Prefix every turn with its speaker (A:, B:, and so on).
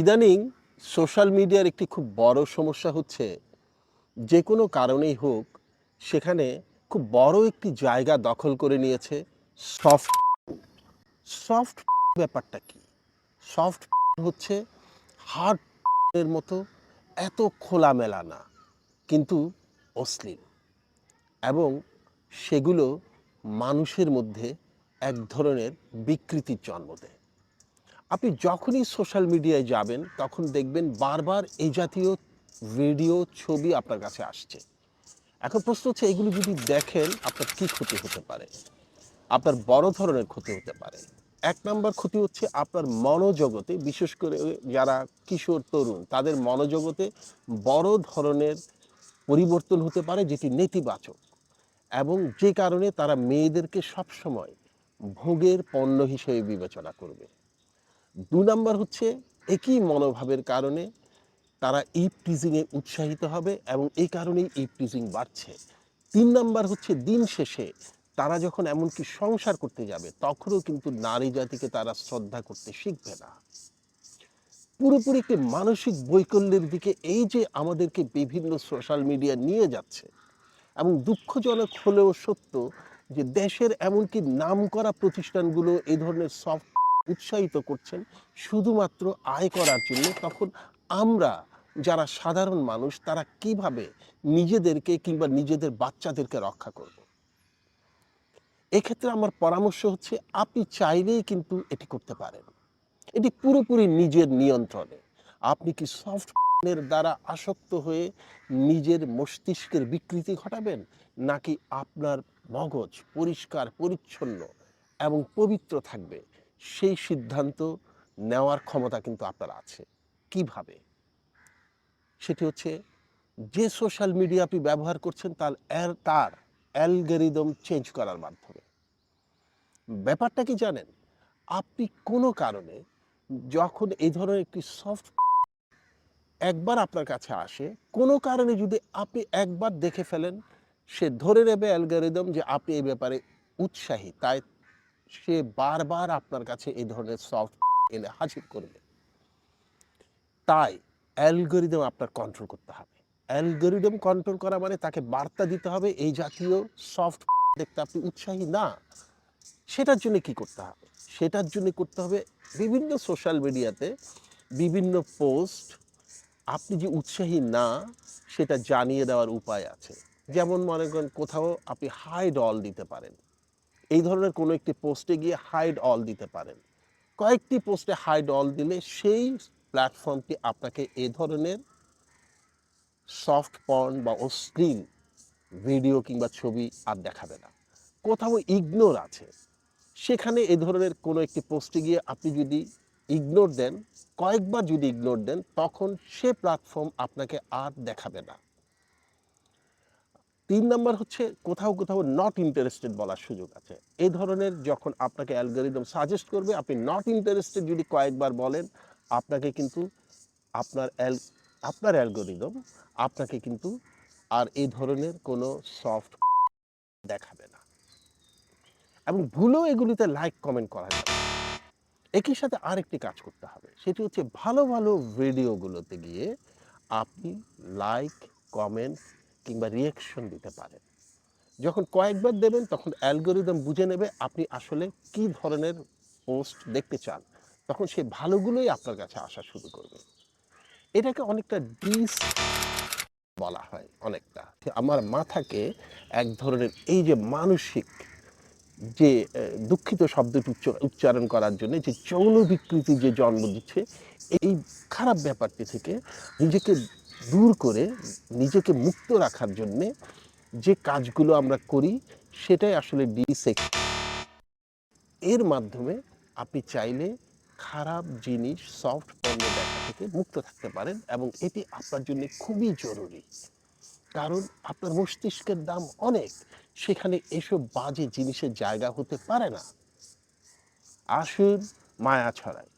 A: ইদানিং সোশ্যাল মিডিয়ার একটি খুব বড় সমস্যা হচ্ছে, যে কোনো কারণেই হোক, সেখানে খুব বড় একটি জায়গা দখল করে নিয়েছে সফট সফট ব্যাপারটা কি? সফট হচ্ছে হার্ড এর মতো, এত খোলামেলা না, কিন্তু অশ্লীল। এবং সেগুলো মানুষের মধ্যে এক ধরনের বিকৃতির জন্ম দেয়। আপনি যখনই সোশ্যাল মিডিয়ায় যাবেন, তখন দেখবেন বারবার এই জাতীয় ভিডিও ছবি আপনার কাছে আসছে। এখন প্রশ্ন হচ্ছে, এগুলো যদি দেখেন, আপনার কী ক্ষতি হতে পারে? আপনার বড় ধরনের ক্ষতি হতে পারে। এক নম্বর ক্ষতি হচ্ছে আপনার মনোজগতে, বিশেষ করে যারা কিশোর, তরুণ, তাদের মনোজগতে বড় ধরনের পরিবর্তন হতে পারে, যেটি নেতিবাচক। এবং যে কারণে তারা মেয়েদেরকে সবসময় ভোগের পণ্য হিসেবে বিবেচনা করবে। দু নম্বর হচ্ছে একই মনোভাবের কারণে তারা এই টিজিংয়ে উৎসাহিত হবে এবং এই কারণেই এই টিজিং বাড়ছে। তিন নম্বর হচ্ছে দিন শেষে তারা যখন এমনকি সংসার করতে যাবে, তখনও কিন্তু নারী জাতিকে তারা শ্রদ্ধা করতে শিখবে না। পুরোপুরি একটি মানসিক বৈকল্যের দিকে এই যে আমাদেরকে বিভিন্ন সোশ্যাল মিডিয়া নিয়ে যাচ্ছে এবং দুঃখজনক হলেও সত্য যে দেশের এমনকি নাম করা প্রতিষ্ঠানগুলো এই ধরনের সফট উৎসাহিত করছেন শুধুমাত্র আয় করার জন্য, তখন আমরা যারা সাধারণ মানুষ, তারা কীভাবে নিজেদেরকে কিংবা নিজেদের বাচ্চাদেরকে রক্ষা করব? এক্ষেত্রে আমার পরামর্শ হচ্ছে, আপনি চাইলেই কিন্তু এটি করতে পারেন। এটি পুরোপুরি নিজের নিয়ন্ত্রণে। আপনি কি সফটওয়্যারের দ্বারা আসক্ত হয়ে নিজের মস্তিষ্কের বিকৃতি ঘটাবেন, নাকি আপনার মগজ পরিষ্কার, পরিচ্ছন্ন এবং পবিত্র থাকবে? সেই সিদ্ধান্ত নেওয়ার ক্ষমতা কিন্তু আপনার আছে। কীভাবে? সেটি হচ্ছে যে সোশ্যাল মিডিয়া আপনি ব্যবহার করছেন তার তার অ্যালগেরিদম চেঞ্জ করার মাধ্যমে। ব্যাপারটা কি জানেন? আপনি কোনো কারণে যখন এই ধরনের একটি সফট একবার আপনার কাছে আসে, কোনো কারণে যদি আপনি একবার দেখে ফেলেন, সে ধরে নেবে অ্যালগোরিদম যে আপনি এই ব্যাপারে উৎসাহী, তাই সে বারবার আপনার কাছে এই ধরনের সফট এনে হাজির করবে। তাই অ্যালগোরিদম আপনার কন্ট্রোল করতে হবে। অ্যালগোরিদম কন্ট্রোল করা মানে তাকে বার্তা দিতে হবে, এই জাতীয় সফট দেখতে আপনি উৎসাহী না। সেটার জন্য কি করতে হবে? সেটার জন্য করতে হবে বিভিন্ন সোশ্যাল মিডিয়াতে বিভিন্ন পোস্ট আপনি যে উৎসাহী না, সেটা জানিয়ে দেওয়ার উপায় আছে। যেমন মনে করেন কোথাও আপনি হাইড অল দিতে পারেন। এই ধরনের কোনো একটি পোস্টে গিয়ে হাইড অল দিতে পারেন। কয়েকটি পোস্টে হাইড অল দিলে সেই প্ল্যাটফর্মটি আপনাকে এ ধরনের সফট পর্ন বা অশ্লীল ভিডিও কিংবা ছবি আর দেখাবে না। কোথাও ইগনোর আছে। সেখানে এ ধরনের কোনো একটি পোস্টে গিয়ে আপনি যদি ইগনোর দেন, কয়েকবার যদি ইগনোর দেন, তখন সে প্ল্যাটফর্ম আপনাকে আর দেখাবে না। তিন নাম্বার হচ্ছে কোথাও কোথাও নট ইন্টারেস্টেড বলার সুযোগ আছে এই ধরনের যখন আপনাকে অ্যালগোরিদম সাজেস্ট করবে, আপনি নট ইন্টারেস্টেড যদি কয়েকবার বলেন, আপনাকে কিন্তু আপনার অ্যাল আপনার অ্যালগোরিদম আপনাকে কিন্তু আর এই ধরনের কোনো সফট দেখাবে না এবং ভুলেও এগুলিতে লাইক কমেন্ট করা যাবে। একই সাথে আরেকটি কাজ করতে হবে, সেটি হচ্ছে ভালো ভালো ভিডিওগুলোতে গিয়ে আপনি লাইক কমেন্ট কিংবা রিয়েকশন দিতে পারেন। যখন কয়েকবার দেবেন, তখন অ্যালগোরিদম বুঝে নেবে আপনি আসলে কি ধরনের পোস্ট দেখতে চান। তখন সেই ভালোগুলোই আপনার কাছে আসা শুরু করবে। এটাকে অনেকটা ডিস বলা হয় অনেকটা। আমার মাথাকে এক ধরনের এই যে মানসিক যে দুঃখিত শব্দটি উচ্চ- উচ্চারণ করার জন্য যে যৌন বিকৃতি যে জন্ম দিচ্ছে, এই খারাপ ব্যাপারটি থেকে নিজেকে দূর করে নিজেকে মুক্ত রাখার জন্যে যে কাজগুলো আমরা করি, সেটাই আসলে ডিসেক্স এর মাধ্যমে আপনি চাইলে খারাপ জিনিস সফট পণ্য দেখা থেকে মুক্ত থাকতে পারেন এবং এটি আপনার জন্য খুবই জরুরি। কারণ আপনার মস্তিষ্কের দাম অনেক, সেখানে এসব বাজে জিনিসের জায়গা হতে পারে না। আসুন মায়া ছড়ায়